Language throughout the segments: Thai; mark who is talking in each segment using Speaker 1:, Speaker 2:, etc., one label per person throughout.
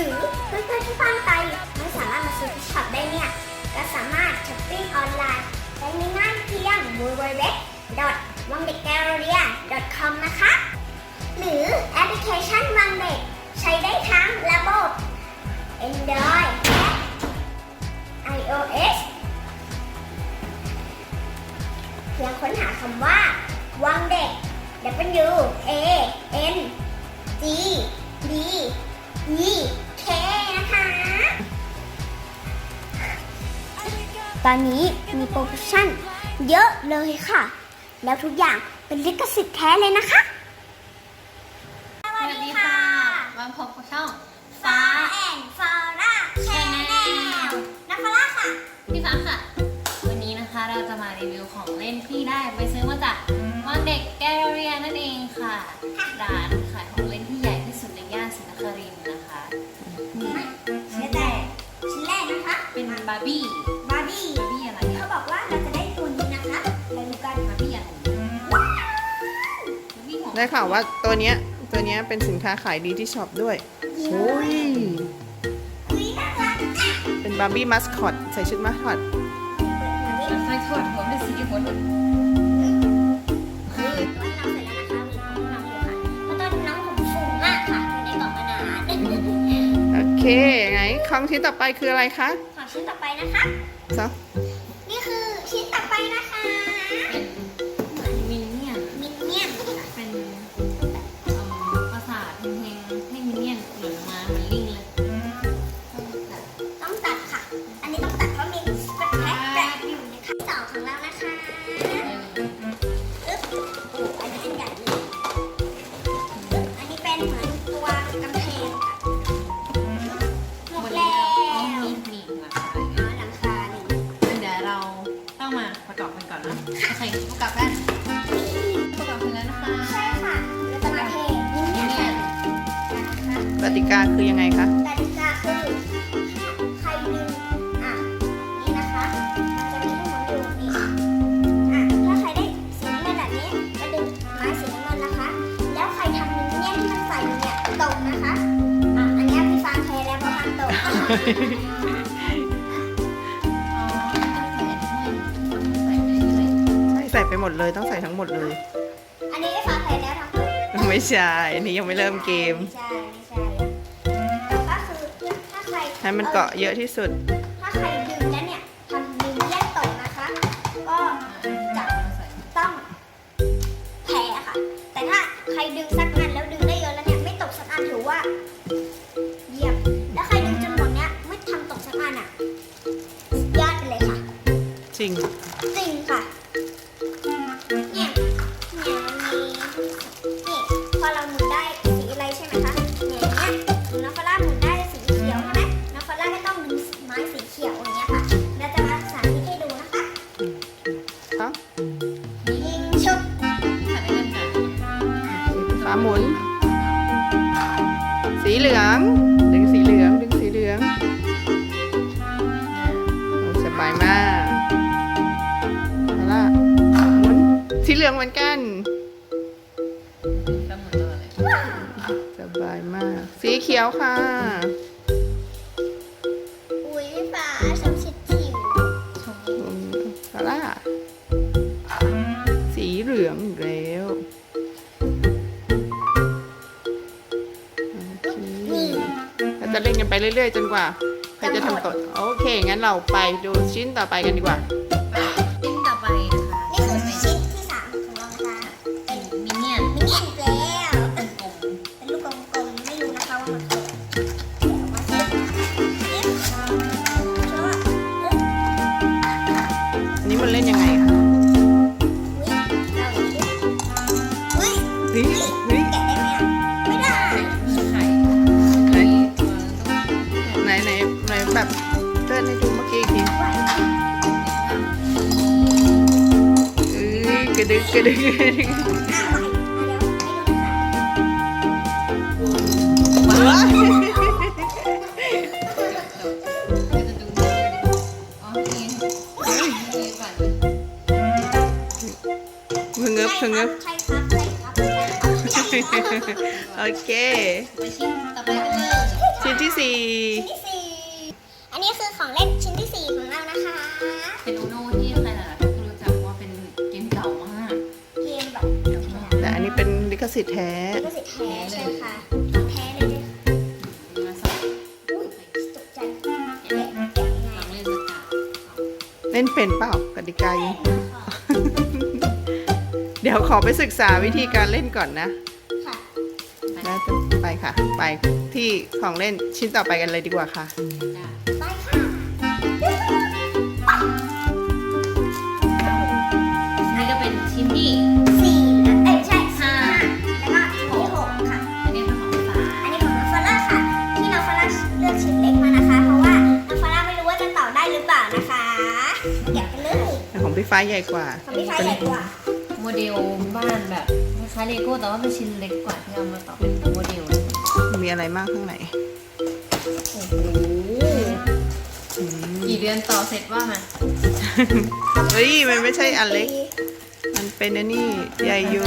Speaker 1: รือเพื่อนๆที่บ้านไปไม่สามารถมาซื้อที่ช็อปได้เนี่ย ก็สามารถช้อปปิ้งออนไลน์ได้ง่ายๆเพียง www. วังเด็กแกลเลีย .com นะคะ หรือแอปพลิเคชันวังเด็ก ใช้ได้ทั้งระบบ Android และ iOS เพียงค้นหาคำว่า วังเด็ก W A N G D E ตอนนี้มีโปรโมชั่นเยอะเลยค่ะ แล้วทุกอย่างเป็นลิขสิทธิ์แท้เลยนะคะ
Speaker 2: สวัสดีค่ะมาพบกับช่อง
Speaker 1: ฟ้าแอนฟาร่าแชนแนลนักฟาร่าค่ะ
Speaker 2: พี่ฟ้าค่ะ วันนี้นะคะเราจะมารีวิวของเล่นที่ได้ไปซื้อมาจากวันเด็กแกลเรียนั่นเองค่ะ ร้านขายของเล่นที่ ร์บี้บา
Speaker 1: ร์บี้
Speaker 2: บาร์บี้อะไร
Speaker 1: เขา
Speaker 2: อะ
Speaker 1: บอกว่าเราจะได้ตัวนี้นะคะไปดูกัน
Speaker 2: บาร์บี้อะไรบาร์บี้ของ
Speaker 3: ได้ข่าวว่าตัวเนี้ยตัวเนี้ยเป็นสินค้าขายดีที่ช็อปด้วยโอ้ย
Speaker 1: อุ้ยน่ารักอะ
Speaker 3: เป็นบาร์บี้มัสคอตใส่ชุดมัสคอต
Speaker 2: ใส่ถอดหัวเป็นสีหมด
Speaker 1: คือตัวให้น้องเสร็จแล้วนะคะมีของน้องอยู่ค่ะแล้วตอนน้องผมฟูมากค่ะอยู่ในกล่องกระดาษ
Speaker 3: โอเค ไงของชิ้นต่อไปคืออะไรคะ
Speaker 1: ขอ ชิ้นต่อไปนะคะ
Speaker 3: ซะ
Speaker 1: นี่ ติกาคื
Speaker 2: อ
Speaker 1: ยั
Speaker 3: งไงคะ
Speaker 1: กติกาคือใครดึงอะนี่นะคะจะมีให้หมุนอยู่นี่อะถ้าใครได้สีน้ำเงินแบบนี้ก็ดึงไม้สีน้ำเงินนะคะ แล้วใครทำนิ้วเนี่ยที่มันใส่อยู่เนี่ยตกนะคะอะอันเนี้ยพี่ฟางแพ้แล้วเพราะฟางตก
Speaker 2: อ๋อใส่ด้วยใส่ไปเรื่อย
Speaker 3: ใส่ใส่ไปหมดเลยต้องใส่ทั้งหมดเลย
Speaker 1: อันนี้พี่ฟางแพ้แล้วทำตก
Speaker 3: ไม่ใช่อันนี้ยังไม่เริ่มเกม
Speaker 1: ไม่ใช่ ใคร
Speaker 3: ให้มันเกาะเยอะที่สุด
Speaker 1: ถ้าใครดึงแล้วเนี่ยทำนิ้วแยกตกนะคะ ก็
Speaker 2: ๆจับมาใส่
Speaker 1: ต้องแพ้ค่ะ แต่ถ้าใครดึงสักอันแล้วดึงได้เยอะแล้วเนี่ยไม่ตกสักอันถือว่า เยี่ยม แล้วใครดึงจนหมดเนี่ยไม่ทำตกสักอันอะสุดยอดไปเลยค่ะ
Speaker 3: จริง
Speaker 1: จริงค่ะ เห
Speaker 2: ลื
Speaker 3: อง ดึงสีเหลือง ดึงสีเหลืองโอ้สบายมากเอาล่ะหมุนสีเหลืองเหมือนกัน
Speaker 2: ก็หมุนตัวเลย
Speaker 3: สบายมาก สีเขียวค่ะ เราจะเล่นกันไปเรื่อยๆ จนกว่าใครจะทำตดโอเค งั้นเราไปดูชิ้นต่อไปกันดีกว่า
Speaker 1: กระดึก
Speaker 3: กระดึกกระดึก
Speaker 1: อะใหม่อะเดี๋ยวให้ดูนะคะ
Speaker 3: ว้า
Speaker 2: ก็จะดูอ๋อนี่นี่ก่อน
Speaker 3: พึงเงึบพึงเงึบ
Speaker 1: ใช่ครับ
Speaker 3: โอเค
Speaker 2: ชิ้น
Speaker 3: ที่สี่
Speaker 1: สิท
Speaker 3: ธิ์แท้
Speaker 1: ลิขสิทธิ์แท้ใช่ค่ะของแท้เลยด้วยค่ะ
Speaker 2: มาสอง
Speaker 1: อุ้ยตกใจแกะแกะยังไง
Speaker 2: ลองเล่นสกตา
Speaker 3: เล่นเป็นเปล่ากติกายัง
Speaker 1: ค่ะ
Speaker 3: เดี๋ยวขอไปศึกษาวิธีการเล่นก่อนนะ
Speaker 1: ค่ะ
Speaker 3: แล้วจะไปค่ะ ไปที่ของเล่นชิ้นต่อไปกันเลยดี
Speaker 1: กว่าค่ะ
Speaker 3: ของพี่ฟ้าใหญ่กว่า
Speaker 1: ของพี่ฟ้าใหญ่กว่า
Speaker 2: โมเดลบ้านแบบคล้ายๆเลโก้แต่ว่าเป็นชิ้นเล็กกว่าที่เอามาต่อเป็นโมเดล
Speaker 3: มีอะไรมากข้างใน
Speaker 2: โอ้โห
Speaker 3: อืม
Speaker 2: กี่เดือนต่อเสร็จว่ามา
Speaker 3: เฮ้ยมันไม่ใช่อันเล็ก มันเป็นอันนี้ใหญ่อยู่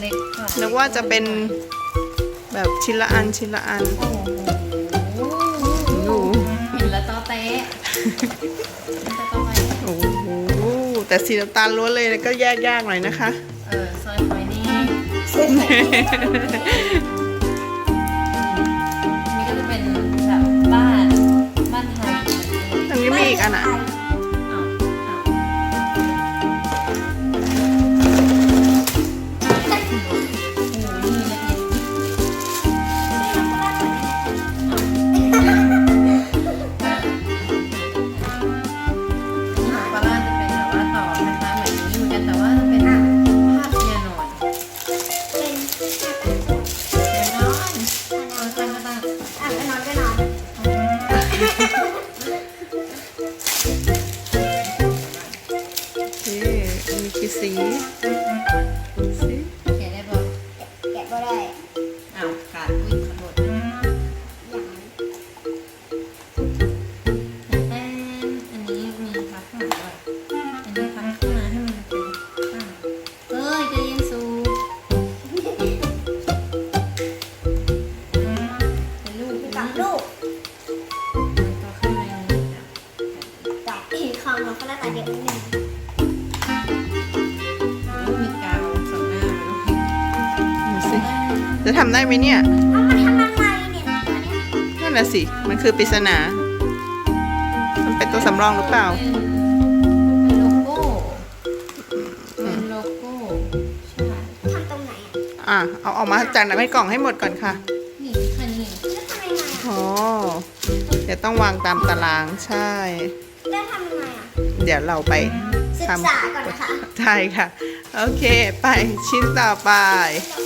Speaker 2: เล็กกว่า
Speaker 3: นึกว่าจะเป็นแบบชิ้นละอันชิ้นละอัน
Speaker 2: โอ้โห
Speaker 3: โอ้โห
Speaker 2: เห็นแล้วตอเต๊ะ แต่
Speaker 3: สีน้ำตาลล้วนเลยก็แยกยากหน่อยนะคะ
Speaker 2: เออซอยไฟนี่
Speaker 1: ซื้อไหน
Speaker 2: นี่ก็จะเป็นแบบบ้านบ้านไทย
Speaker 3: ตรงนี้มีอีกอันอะ
Speaker 2: อะก็ำ
Speaker 3: ได้ไหมเนี่ย
Speaker 1: เอามาทำอะไรเนี่ยตัวเนี้ย
Speaker 3: นั่นน่ะสิ มันคือปริศนา มันเป็นตัวสำรองหรือเปล่า
Speaker 2: เป็นโลโก้เป็นโลโก้ใช่
Speaker 1: ทำตรงไหนอะ
Speaker 3: อะ เอาออกมาจากในกล่องให้หมดก่อนค่ะ
Speaker 2: นี่แค่นี้
Speaker 1: แล้วทำยังไงอะ
Speaker 3: อ๋อ เดี๋ยวต้องวางตามตาราง ใช่
Speaker 1: แล้วทำยังไงอะ
Speaker 3: เดี๋ยวเราไป
Speaker 1: ศึก
Speaker 3: ทำ
Speaker 1: ษาก่อนนะคะ
Speaker 3: ใช่ค่ะ โอเค ไปชิ้นต่อไป
Speaker 1: แล้วก็
Speaker 2: เนี่ย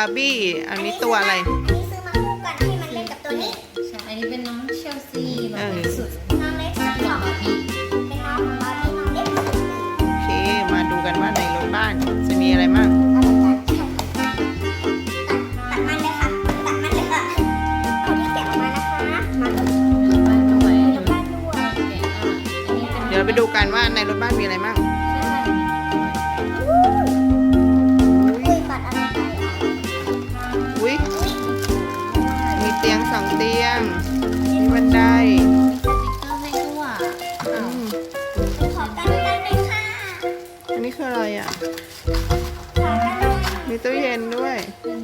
Speaker 2: าบา
Speaker 1: ร์
Speaker 3: บี้ อันนี้ตัวอะไร
Speaker 1: อันนี้ซื้อมาคู่กันให้มันเล่นกับตัวนี้
Speaker 2: ใช่อันนี้เป็นน้องเชลซีน้อง
Speaker 3: เออ
Speaker 2: เล็กสุด
Speaker 1: น้องเล็กสุด
Speaker 2: น้
Speaker 1: ข
Speaker 2: อ
Speaker 1: องง
Speaker 2: บาร์บี้
Speaker 1: เป็นน้องของเราที่น้องเล็กสุดเลย
Speaker 3: โอเค มาดูกันว่าในรถบ้านจะมีอะไรบ้าง
Speaker 1: เอาไปตัดใช่ค่ะตัดตัดมันเลยค่ะตัดมันเลยค่ะเอาที่แกะออกมานะคะมาดู
Speaker 2: บ้านด้วย
Speaker 1: ดูบ้านด้วย
Speaker 2: แกะอะอันนี้เป็น
Speaker 3: เดี๋ยวเราไปดูกันว่าในรถบ้านมีอะไรบ้าง เตียงสองเตียงมีบันได
Speaker 2: มีสติ๊กเกอร์ให้ด้วย
Speaker 3: อื
Speaker 2: อ้าว
Speaker 3: ม
Speaker 1: ขอกันได้ไหมค่ะ
Speaker 3: อันนี้คืออะไรอะ
Speaker 1: ขอกันได้ไหม
Speaker 3: มีตู้เย็นด้วย
Speaker 2: เป็น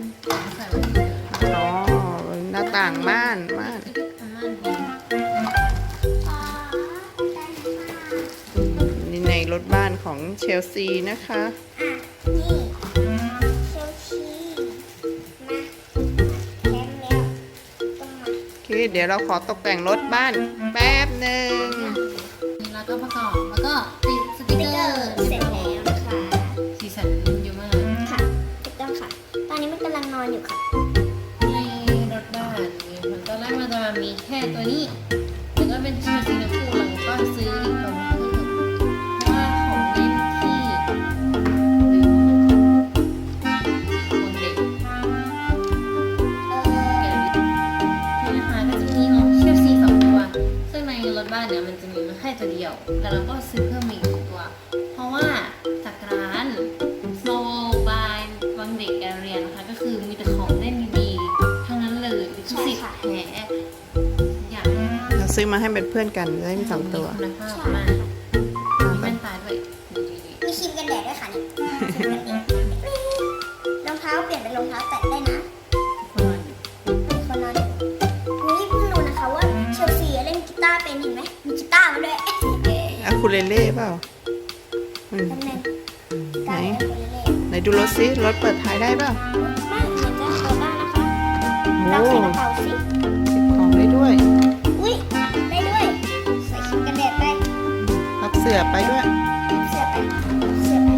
Speaker 2: ใส่ไว้ที่เดิม
Speaker 3: อ๋อ หน้าต่างม่าน ม่าน
Speaker 2: ประมาณนี้
Speaker 1: ขอได้ไหมค่ะ
Speaker 3: นี่ในรถบ้านของเชลซีนะคะ
Speaker 1: อะนี่ เค
Speaker 3: เดี๋ยวเราขอตกแต่งรถบ้านแป๊บหนึ่ง
Speaker 2: แล้วก็ประกอบแล้วก็ติดส
Speaker 1: ส
Speaker 2: ติ๊ก
Speaker 1: ติ๊ก
Speaker 2: เก
Speaker 1: เก
Speaker 2: อ
Speaker 1: อ
Speaker 2: ร์
Speaker 1: ร์เสร็จแล้วนะคะ
Speaker 2: สีสันเยอะมาก
Speaker 1: ค่ะถูกต้องค่ะ ตอนนี้มันกำลังนอนอยู่ค่ะ
Speaker 2: ในรถบ้านมีผลตอนแรกมันจะมีแค่ตัวนี้แล้วก็เป็นเชื้อสีน้ำพูเราก็ซื้ออีกตัว เนี่ยมันจะมีมาแค่ตัวเดียว แต่เราก็ซื้อเพิ่มอีกหนึ่งตัว เพราะว่าจากร้าน Snow by วังเด็กแกเรียนนะคะ ก็คือมีแต่ของเล่นดีๆทั้งนั้นเลยลิขสิทธิ์แท้
Speaker 3: ซื้อมาให้เป็นเพื่อนกันจะได้มีสองตัว
Speaker 2: คุณภาพมาก
Speaker 1: คูเลเล่เป
Speaker 3: ล่าอืม
Speaker 1: ตำแหน่งกี
Speaker 3: ไหน
Speaker 1: ตาร์เป็นคนเล่น
Speaker 3: ไหนดูรถซิรถเปิดท้ายได้เปล่า
Speaker 1: ไม่เหมือนจะเปิดได้นะคะ
Speaker 3: โอ้
Speaker 1: เราใส่กระเป๋าสิ
Speaker 3: เก็บของได้ด้วย
Speaker 1: อุ้ยได้ด้วย ใส่ครีมกันแดดไป
Speaker 3: พับเสือไปด้วย
Speaker 1: เสื้อไปเสื้อไป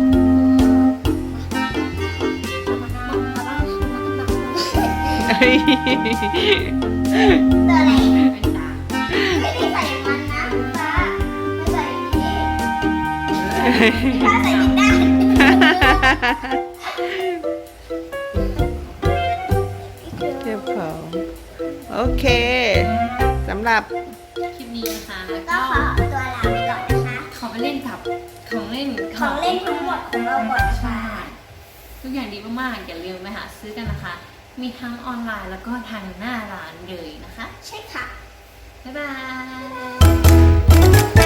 Speaker 1: ตัวอะไร
Speaker 2: แว่
Speaker 1: น ถ้าใส่ผิดด้าน
Speaker 3: เก็บของ โอเคสำหรับ
Speaker 2: คลิปนี้นะคะ
Speaker 1: ก็
Speaker 2: ก็
Speaker 1: ขอตัวลาไปก่อนนะคะ
Speaker 2: ขอไปเล่นกับของเล่น
Speaker 1: ของเล่นทั้งหมดของเราก่อนนะคะ
Speaker 2: ทุกอย่างดีมากๆอย่าลืมไปหาซื้อกันนะคะ มีทั้งออนไลน์แล้วก็ทางหน้าร้านเลยนะคะ
Speaker 1: ใช่ค่ะ
Speaker 2: บ๊ายบาย